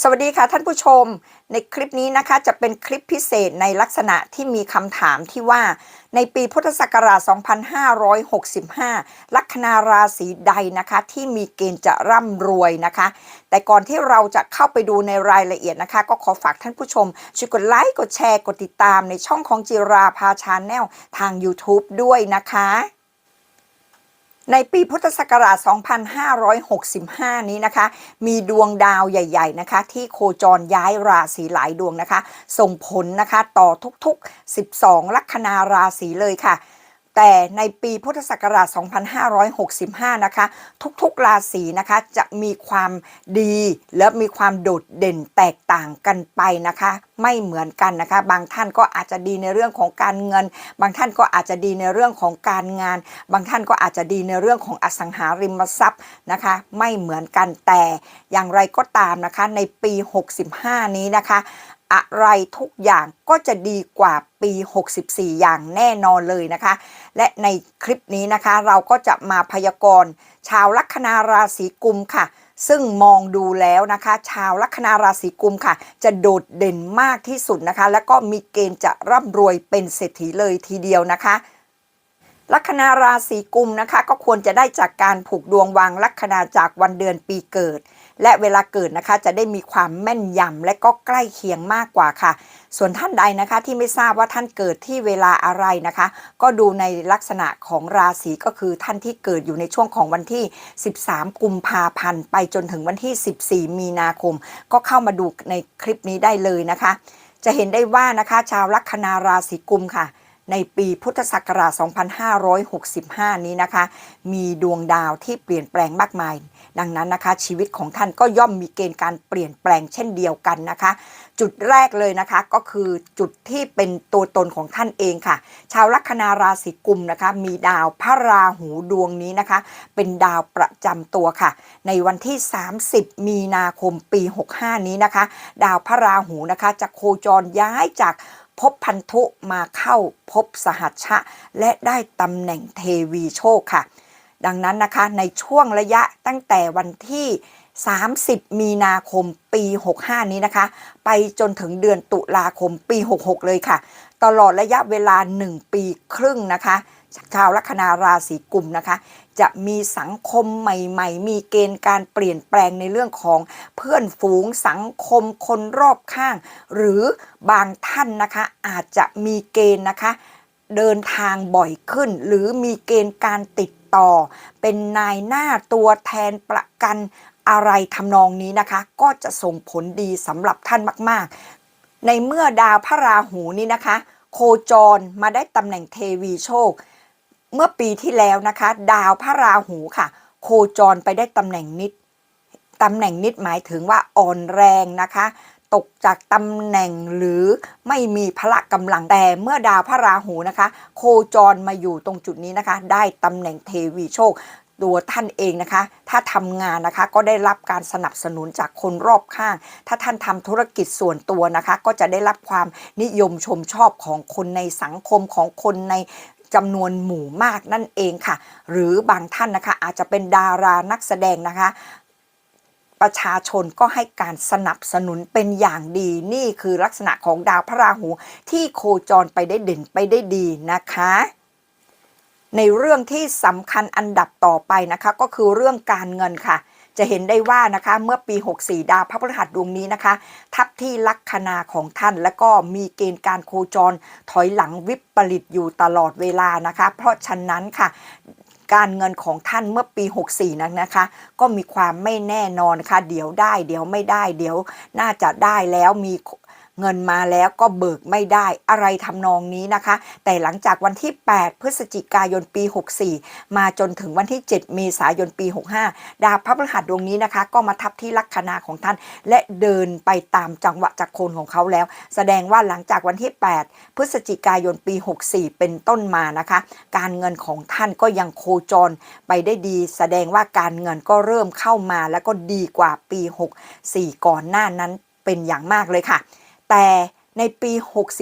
สวัสดีค่ะท่านผู้ชม ในคลิปนี้นะคะจะเป็นคลิปพิเศษในลักษณะที่มีคำถามที่ว่า ในปีพุทธศักราช 2565 ลัคนาราศีใดนะคะที่มีเกณฑ์จะร่ำรวยนะคะ แต่ก่อนที่เราจะเข้าไปดูในรายละเอียดนะคะ ก็ขอฝากท่านผู้ชม ช่วยกดไลค์กดแชร์กดติดตามในช่องของจิราพาชาแนลทาง YouTube ด้วยนะคะ ในปีพุทธศักราช 2565 นี้นะคะ มีดวงดาวใหญ่ๆนะคะ ที่โคจรย้ายราศีหลายดวงนะคะ ส่งผลนะคะต่อทุกๆ 12 ลัคนาราศีเลยค่ะ แต่ในปีพุทธศักราช 2565 นะคะ ทุกๆ ราศีนะคะจะมีความดีและมีความโดดเด่นแตกต่างกันไปนะคะ ไม่เหมือนกันนะคะ บางท่านก็อาจจะดีในเรื่องของการเงิน บางท่านก็อาจจะดีในเรื่องของการงาน บางท่านก็อาจจะดีในเรื่องของอสังหาริมทรัพย์นะคะ ไม่เหมือนกันแต่อย่างไรก็ตามนะคะในปี 65 นี้นะคะ อะไรทุกอย่างก็จะดีกว่าปี 64 อย่างแน่นอนเลยนะคะ และในคลิปนี้นะคะเราก็จะมาพยากรณ์ชาวลัคนาราศีกุมค่ะ ซึ่งมองดูแล้วนะคะ ชาวลัคนาราศีกุมค่ะ จะโดดเด่นมากที่สุดนะคะ แล้วก็มีเกณฑ์จะร่ำรวยเป็นเศรษฐีเลยทีเดียวนะคะลัคนาราศีกุมนะคะ ก็ควรจะได้จากการผูกดวงวางลัคนาจากวันเดือนปีเกิด และเวลาเกิดนะคะจะได้มีความแม่นยำและก็ใกล้เคียงมากกว่าค่ะ ส่วนท่านใดนะคะที่ไม่ทราบว่าท่านเกิดที่เวลาอะไรนะคะ ก็ดูในลักษณะของราศีก็คือท่านที่เกิดอยู่ในช่วงของวันที่ 13 กุมภาพันธ์ ไปจนถึงวันที่ 14 มีนาคม ก็เข้ามาดูในคลิปนี้ได้เลยนะคะ จะเห็นได้ว่านะคะชาวลัคนาราศีกุมค่ะ ในปีพุทธศักราช 2565 นี้นะคะ มีดวงดาวที่เปลี่ยนแปลงมากมาย ดังนั้นนะคะ ชีวิตของท่านก็ย่อมมีเกณฑ์การเปลี่ยนแปลงเช่นเดียวกันนะคะ จุดแรกเลยนะคะก็คือจุดที่เป็นตัวตนของท่านเองค่ะ ชาวลัคนาราศีกุมนะคะ มีดาวพระราหูดวงนี้นะคะ เป็นดาวประจำตัวค่ะ ในวันที่ 30 มีนาคมปี 65 นี้นะคะ ดาวพระราหูนะคะจะโคจรย้ายจาก พบพันธุมาเข้าพบสหัชชะ และได้ตำแหน่งเทวีโชคค่ะ ดังนั้นนะคะในช่วงระยะตั้งแต่วันที่ 30 มีนาคมปี 65 นี้นะคะ ไปจนถึงเดือนตุลาคมปี 66 เลยค่ะ ตลอดระยะเวลา 1 ปีครึ่งนะคะ ชาวลัคนาราศีกุมนะคะ จะมีสังคมใหม่ ๆ มีเกณฑ์การเปลี่ยนแปลงในเรื่องของเพื่อนฝูงสังคมคนรอบข้าง หรือบางท่านนะคะ อาจจะมีเกณฑ์นะคะ เดินทางบ่อยขึ้น หรือมีเกณฑ์การติดต่อ เป็นนายหน้าตัวแทนประกันอะไรทำนองนี้นะคะ ก็จะส่งผลดีสำหรับท่านมาก ๆ ในเมื่อดาวพระราหูนี้นะคะ โคจรมาได้ตำแหน่งเทวีโชค เมื่อปีที่แล้วนะคะ ดาวพระราหูค่ะ โคจรไปได้ตำแหน่งนิดตำแหน่งนิดหมายถึงว่าอ่อนแรงนะคะ ตกจากตำแหน่งหรือไม่มีพละกำลังแต่เมื่อดาวพระราหูนะคะ โคจรมาอยู่ตรงจุดนี้นะคะ ได้ตำแหน่งเทวีโชคตัวท่านเองนะคะ ถ้าทำงานนะคะก็ได้รับการสนับสนุนจากคนรอบข้าง ถ้าท่านทำธุรกิจส่วนตัวนะคะ ก็จะได้รับความนิยมชมชอบของคนในสังคมของคนใน จำนวนหมู่มากนั่นเองค่ะ หรือบางท่านนะคะอาจจะเป็นดารานักแสดงนะคะประชาชนก็ให้การสนับสนุนเป็นอย่างดีนี่คือลักษณะของดาวพระราหูที่โคจรไปได้เด่นไปได้ดีนะคะ ในเรื่องที่สำคัญอันดับต่อไปนะคะ ก็คือเรื่องการเงินค่ะ จะเห็นได้ว่านะคะเมื่อปี 64 ดาวพระพฤหัสดวงนี้นะคะ ทับที่ลัคนาของท่านและก็มีเกณฑ์การโคจรถอยหลังวิปริตอยู่ตลอดเวลานะคะ เพราะฉะนั้นค่ะการเงินของท่านเมื่อปี 64 นั้นนะคะ ก็มีความไม่แน่นอนค่ะ เดี๋ยวได้ เดี๋ยวไม่ได้ เดี๋ยวน่าจะได้แล้วมี เงินมาแล้วก็เบิกไม่ได้อะไรทำนองนี้นะคะ แต่หลังจากวันที่ 8 พฤศจิกายนปี 64 มาจนถึงวันที่ 7 เมษายนปี 65 ดาวพระพฤหัสดวงนี้นะคะ ก็มาทับที่ลัคนาของท่าน และเดินไปตามจังหวะจักรโคนของเขาแล้ว แสดงว่าหลังจากวันที่ 8 พฤศจิกายนปี 64 เป็นต้นมานะคะ การเงินของท่านก็ยังโคจรไปได้ดี แสดงว่าการเงินก็เริ่มเข้ามาแล้วก็ดีกว่าปี 64 ก่อนหน้านั้นเป็นอย่างมากเลยค่ะ แต่ในปี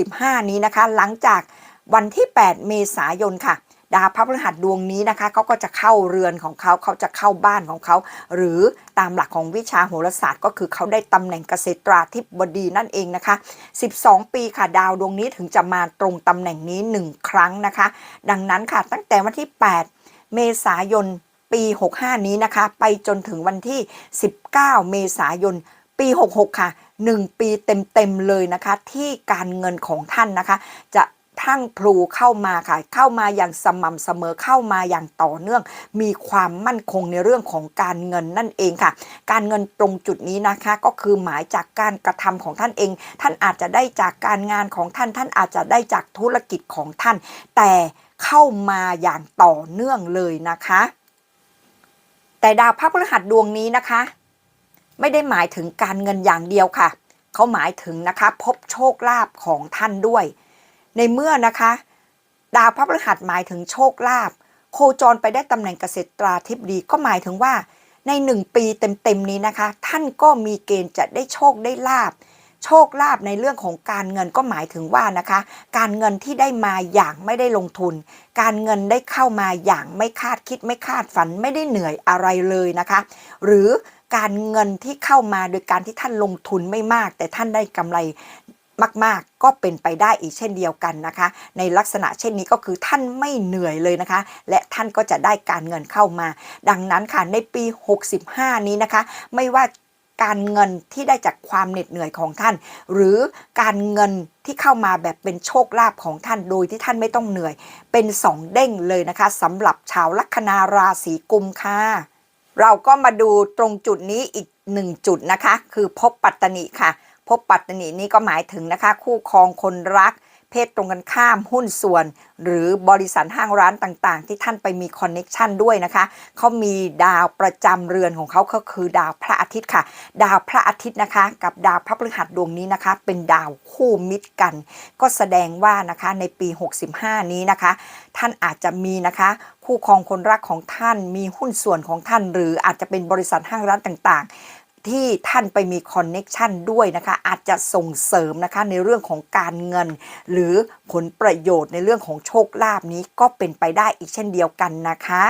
65 นี้นะคะ หลังจากวันที่ 8 เมษายนค่ะ ดาวพระพฤหัสดวงนี้นะคะเขาก็จะเข้าเรือนของเขาเขาจะเข้าบ้านของเขา หรือตามหลักของวิชาโหราศาสตร์ ก็คือเขาได้ตำแหน่งเกษตราธิบดีนั่นเองนะคะ 12 ปีค่ะดาวดวงนี้ถึงจะมาตรงตำแหน่งนี้ 1 ครั้งนะคะ ดังนั้นค่ะตั้งแต่วันที่ 8 เมษายนปี 65 นี้นะคะ ไปจนถึงวันที่ 19 เมษายน ปี 66 ค่ะ 1 ปีเต็มๆเลยนะคะ ที่การเงินของท่านนะคะ จะพรั่งพลูเข้ามาค่ะ เข้ามาอย่างสม่ำเสมอเข้ามาอย่างต่อเนื่อง มีความมั่นคงในเรื่องของการเงินนั่นเองค่ะ การเงินตรงจุดนี้นะคะ ก็คือหมายจากการกระทำของท่านเอง ท่านอาจจะได้จากการงานของท่าน ท่านอาจจะได้จากธุรกิจของท่าน แต่เข้ามาอย่างต่อเนื่องเลยนะคะ แต่ดาวพระพฤหัสดวงนี้นะคะ ไม่ได้หมายถึงการเงินอย่างเดียวค่ะ เขาหมายถึงนะคะ พบโชคลาภของท่านด้วย ในเมื่อนะคะ ดาวพระพฤหัสหมายถึงโชคลาภโคจรไปได้ตำแหน่งเกษตราธิบดีก็หมายถึงว่า ในหนึ่งปีเต็มๆนี้นะคะ ท่านก็มีเกณฑ์จะได้โชคได้ลาบโชคลาภในเรื่องของการเงินก็หมายถึงว่านะคะ การเงินที่ได้มาอย่างไม่ได้ลงทุน การเงินได้เข้ามาอย่างไม่คาดคิดไม่คาดฝันไม่ได้เหนื่อยอะไรเลยนะคะ หรือ การเงินที่เข้ามาโดยการที่ท่านลงทุนไม่มาก แต่ท่านได้กำไรมาก ๆ ก็เป็นไปได้อีกเช่นเดียวกันนะคะ ในลักษณะเช่นนี้ก็คือท่านไม่เหนื่อยเลยนะคะ และท่านก็จะได้การเงินเข้ามา ดังนั้นค่ะในปี 65 นี้นะคะ ไม่ว่าการเงินที่ได้จากความเหน็ดเหนื่อยของท่าน หรือการเงินที่เข้ามาแบบเป็นโชคลาภของท่านโดยที่ท่านไม่ต้องเหนื่อย เป็นสองเด้งเลยนะคะสำหรับชาวลัคนาราศีกุมค่ะ เราก็มาดูตรงจุดนี้อีกหนึ่งจุดนะคะ คือพบปัตตนิค่ะ พบปัตตนินี้ก็หมายถึงนะคะ คู่ครองคนรัก เพศตรงกันข้ามหุ้นส่วน หรือบริษัทห้างร้านต่างๆ ที่ท่านไปมีคอนเน็ชันด้วยนะคะเขามีดาวประจำเรือนของเขาก็คือดาวพระอาทิตย์ค่ะ ดาวพระอาทิตย์นะคะ กับดาวพระพฤหัสดวงนี้นะคะ เป็นดาวคู่มิตรกัน ก็แสดงว่านะคะในปี 65 นี้นะคะ ท่านอาจจะมีนะคะคู่ครองคนรักของท่านมีหุ้นส่วนของท่าน หรืออาจจะเป็นบริษัทห้างร้านต่างๆ ที่ท่านไปมีคอนเน็ชันด้วยนะคะ อาจจะส่งเสริมนะคะในเรื่องของการเงิน หรือผลประโยชน์ในเรื่องของโชคลาภนี้ก็เป็นไปได้อีกเช่นเดียวกันนะคะ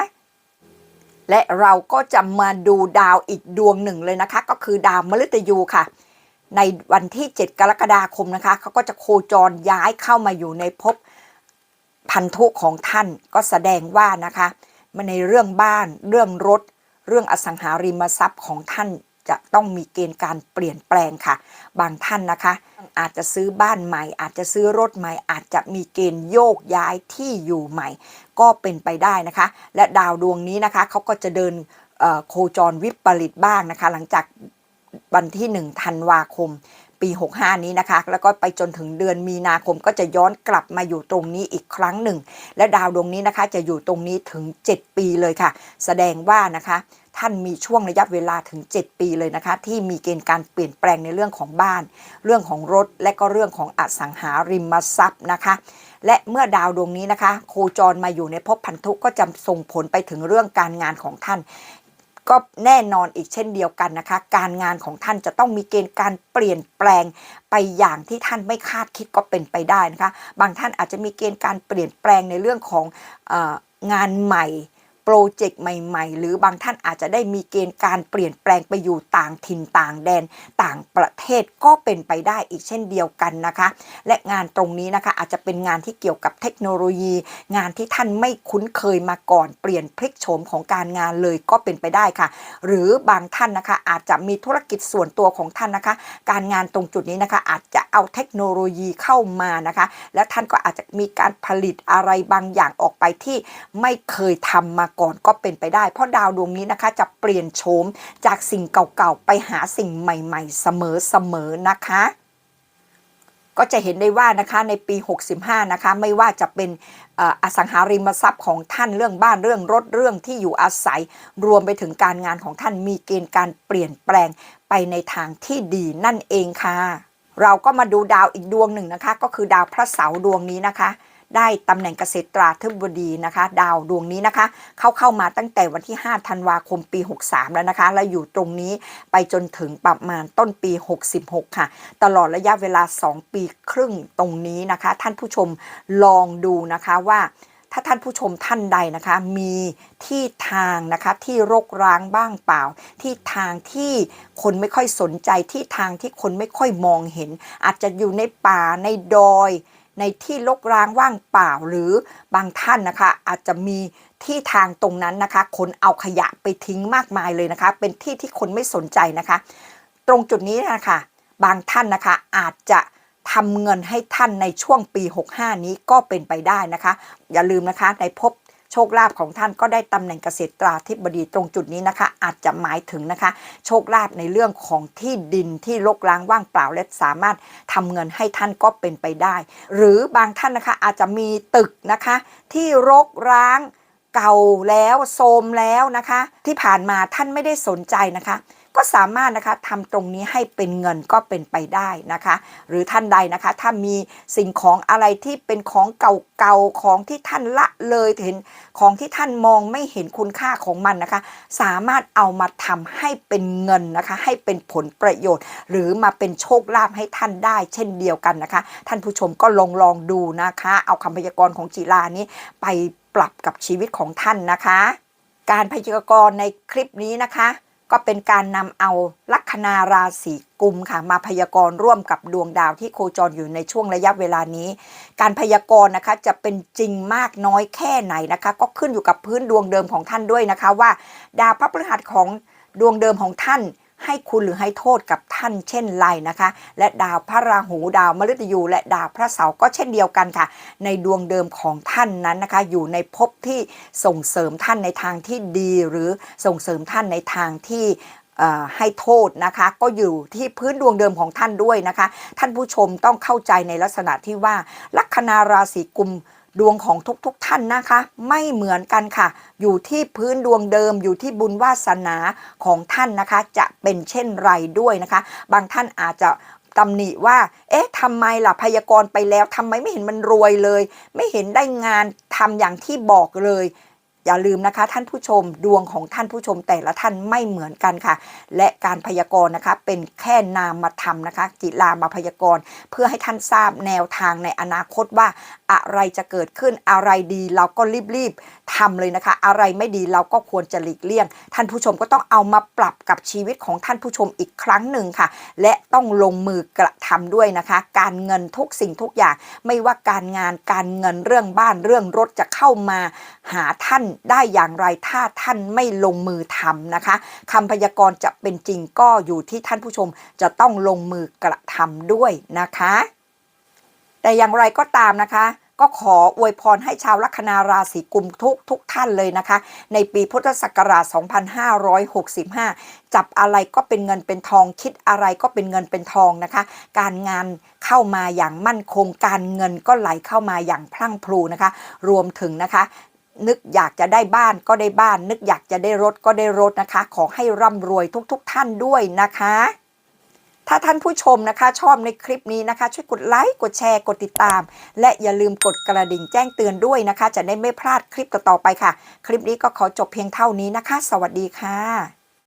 และเราก็จะมาดูดาวอีกดวงหนึ่งเลยนะคะ ก็คือดาวมฤตยูค่ะ ในวันที่ 7 กรกฎาคมนะคะเขาก็จะโคจรย้ายเข้ามาอยู่ในภพพันธุของท่านก็แสดงว่านะคะมาในเรื่องบ้านเรื่องรถ เรื่องอสังหาริมทรัพย์ของท่าน จะต้องมีเกณฑ์การเปลี่ยนแปลงค่ะ บางท่านนะคะ อาจจะซื้อบ้านใหม่ อาจจะซื้อรถใหม่ อาจจะมีเกณฑ์โยกย้ายที่อยู่ใหม่ ก็เป็นไปได้นะคะ และดาวดวงนี้นะคะเขาก็จะเดินโคจรวิปริตบ้างนะคะ หลังจากวันที่1ธันวาคม ปี 65 นี้นะคะ แล้วก็ไปจนถึงเดือนมีนาคมก็จะย้อนกลับมาอยู่ตรงนี้อีกครั้งหนึ่ง และดาวดวงนี้นะคะจะอยู่ตรงนี้ถึง 7 ปีเลยค่ะ แสดงว่านะคะท่านมีช่วงระยะเวลาถึง 7 ปีเลยนะคะ ที่มีเกณฑ์การเปลี่ยนแปลงในเรื่องของบ้าน เรื่องของรถและก็เรื่องของอสังหาริมทรัพย์นะคะ และเมื่อดาวดวงนี้นะคะ โคจรมาอยู่ในภพพันธุก็จะส่งผลไปถึงเรื่องการงานของท่าน ก็แน่นอนอีกเช่นเดียวกันนะคะ การงานของท่านจะต้องมีเกณฑ์การเปลี่ยนแปลงไปอย่างที่ท่านไม่คาดคิดก็เป็นไปได้นะคะ บางท่านอาจจะมีเกณฑ์การเปลี่ยนแปลงในเรื่องของอองานใหม่ รเจกต์ใหม่ๆ หรือบางท่านอาจจะได้มีเกณฑ์การเปลี่ยนแปลงไปอยู่ต่างถิ่นต่างแดนต่างประเทศก็เป็นไปได้อีกเช่นเดียวกันนะคะ และงานตรงนี้นะคะอาจจะเป็นงานที่เกี่ยวกับเทคโนโลยี งานที่ท่านไม่คุ้นเคยมาก่อนเปลี่ยนพลิกโฉมของการงานเลยก็เป็นไปได้ค่ะ หรือบางท่านนะคะอาจจะมีธุรกิจส่วนตัวของท่านนะคะ การงานตรงจุดนี้นะคะอาจจะเอาเทคโนโลยีเข้ามานะคะ แล้วท่านก็อาจจะมีการผลิตอะไรบางอย่างออกไปที่ไม่เคยทำมาก่อนก็เป็นไปได้ เพราะดาวดวงนี้นะคะจะเปลี่ยนโฉมจากสิ่งเก่าๆ ไปหาสิ่งใหม่ๆ เสมอๆนะคะ ก็จะเห็นได้ว่านะคะในปี 65 นะคะ ไม่ว่าจะเป็นอสังหาริมทรัพย์ของท่านเรื่องบ้านเรื่องรถเรื่องที่อยู่อาศัย รวมไปถึงการงานของท่านมีเกณฑ์การเปลี่ยนแปลงไปในทางที่ดีนั่นเองค่ะ เราก็มาดูดาวอีกดวงหนึ่งนะคะ ก็คือดาวพระเสาร์ดวงนี้นะคะ ได้ตำแหน่งเกษตราธิบดีนะคะ ดาวดวงนี้นะคะเข้าเข้ามาตั้งแต่วันที่ 5 ธันวาคมปี 63 แล้วนะคะ แล้วอยู่ตรงนี้ไปจนถึงประมาณต้นปี 66 ค่ะ ตลอดระยะเวลา 2 ปีครึ่งตรงนี้นะคะ ท่านผู้ชมลองดูนะคะว่าถ้าท่านผู้ชมท่านใดนะคะ มีที่ทางนะคะที่รกร้างบ้างเปล่า ที่ทางที่คนไม่ค่อยสนใจที่ทางที่คนไม่ค่อยมองเห็น อาจจะอยู่ในป่าในดอย ในที่ลกร้างว่างเปล่าหรือบางท่านนะคะ อาจจะมีที่ทางตรงนั้นนะคะ คนเอาขยะไปทิ้งมากมายเลยนะคะ เป็นที่ที่คนไม่สนใจนะคะ ตรงจุดนี้นะคะบางท่านนะคะอาจจะทำเงินให้ท่านในช่วงปี 65 นี้ก็เป็นไปได้นะคะ อย่าลืมนะคะในภพ โชคลาภของท่านก็ได้ตำแหน่งเกษตราธิบดีตรงจุดนี้นะคะ อาจจะหมายถึงนะคะ โชคลาภในเรื่องของที่ดินที่รกร้างว่างเปล่าและสามารถทำเงินให้ท่านก็เป็นไปได้ หรือบางท่านนะคะอาจจะมีตึกนะคะ ที่รกร้างเก่าแล้วโทรมแล้วนะคะ ที่ผ่านมาท่านไม่ได้สนใจนะคะ ก็สามารถนะคะทำตรงนี้ให้เป็นเงินก็เป็นไปได้นะคะ หรือท่านใดนะคะถ้ามีสิ่งของอะไรที่เป็นของเก่าๆของที่ท่านละเลยเห็นของที่ท่านมองไม่เห็นคุณค่าของมันนะคะ สามารถเอามาทำให้เป็นเงินนะคะ ให้เป็นผลประโยชน์ หรือมาเป็นโชคลาภให้ท่านได้ เช่นเดียวกันนะคะ ท่านผู้ชมก็ลองลองดูนะคะ เอาคำพยากรณ์ของจีรานี้ไปปรับกับชีวิตของท่านนะคะ การพยากรณ์ในคลิปนี้นะคะ ก็เป็นการนำเอาลัคนาราศีกุมค่ะมาพยากรณ์ร่วมกับดวงดาวที่โคจรอยู่ในช่วงระยะเวลานี้ การพยากรณ์นะคะจะเป็นจริงมากน้อยแค่ไหนนะคะ ก็ขึ้นอยู่กับพื้นดวงเดิมของท่านด้วยนะคะว่า ดาวพระพฤหัสของดวงเดิมของท่าน ให้คุณหรือให้โทษกับท่านเช่นไรนะคะ และดาวพระราหูดาวมฤตยู และดาวพระเสาร์ก็เช่นเดียวกันค่ะ ในดวงเดิมของท่านนั้นนะคะ อยู่ในภพที่ส่งเสริมท่านในทางที่ดีหรือส่งเสริมท่านในทางที่ ให้โทษนะคะ ก็อยู่ที่พื้นดวงเดิมของท่านด้วยนะคะ ท่านผู้ชมต้องเข้าใจในลักษณะที่ว่า ลัคนาราศีกุมดวงของทุกๆทท่านนะคะ ไม่เหมือนกันค่ะ อยู่ที่พื้นดวงเดิม อยู่ที่บุญวาสนาของท่านนะคะ จะเป็นเช่นไรด้วยนะคะ บางท่านอาจจะตำหนิว่า เอ๊ะทำไมล่ะพยากรณ์ไปแล้วทำไมไม่เห็นมันรวยเลย ไม่เห็นได้งานทำอย่างที่บอกเลย อย่าลืมนะคะท่านผู้ชมดวงของท่านผู้ชมแต่ละท่านไม่เหมือนกันค่ะ และการพยากรณ์นะคะเป็นแค่นามธรรมนะคะ จิลามาพยากรณ์ เพื่อให้ท่านทราบแนวทางในอนาคตว่า อะไรจะเกิดขึ้นอะไรดีเราก็รีบๆทำเลยนะคะ อะไรไม่ดีเราก็ควรจะหลีกเลี่ยง ท่านผู้ชมก็ต้องเอามาปรับกับชีวิตของท่านผู้ชมอีกครั้งหนึ่งค่ะ และต้องลงมือกระทำด้วยนะคะ การเงินทุกสิ่งทุกอย่าง ไม่ว่าการงานการเงินเรื่องบ้านเรื่องรถจะเข้ามาหาท่านได้อย่างไรถ้าท่านไม่ลงมือทำนะคะคำพยากรณ์จะเป็นจริงก็อยู่ที่ท่านผู้ชมจะต้องลงมือกระทำด้วยนะคะ แต่อย่างไรก็ตามนะคะก็ขออวยพรให้ชาวลัคนาราศีกุมทุกทุกท่านเลยนะคะ ในปีพุทธศักราช 2565 จับอะไรก็เป็นเงินเป็นทองคิดอะไรก็เป็นเงินเป็นทองนะคะ การงานเข้ามาอย่างมั่นคงการเงินก็ไหลเข้ามาอย่างพลั่งพลูนะคะ รวมถึงนะคะ นึกอยากจะได้บ้านก็ได้บ้าน นึกอยากจะได้รถก็ได้รถนะคะ ขอให้ร่ำรวยทุกๆทท่านด้วยนะคะ ถ้าท่านผู้ชมนะคะ ชอบในคลิปนี้นะคะ ช่วยกดไลค์กดแชร์กดติดตาม และอย่าลืมกดกระดิ่งแจ้งเตือนด้วยนะคะ จะได้ไม่พลาดคลิปต่อๆไปค่ะ คลิปนี้ก็ขอจบเพียงเท่านี้นะคะ สวัสดีค่ะ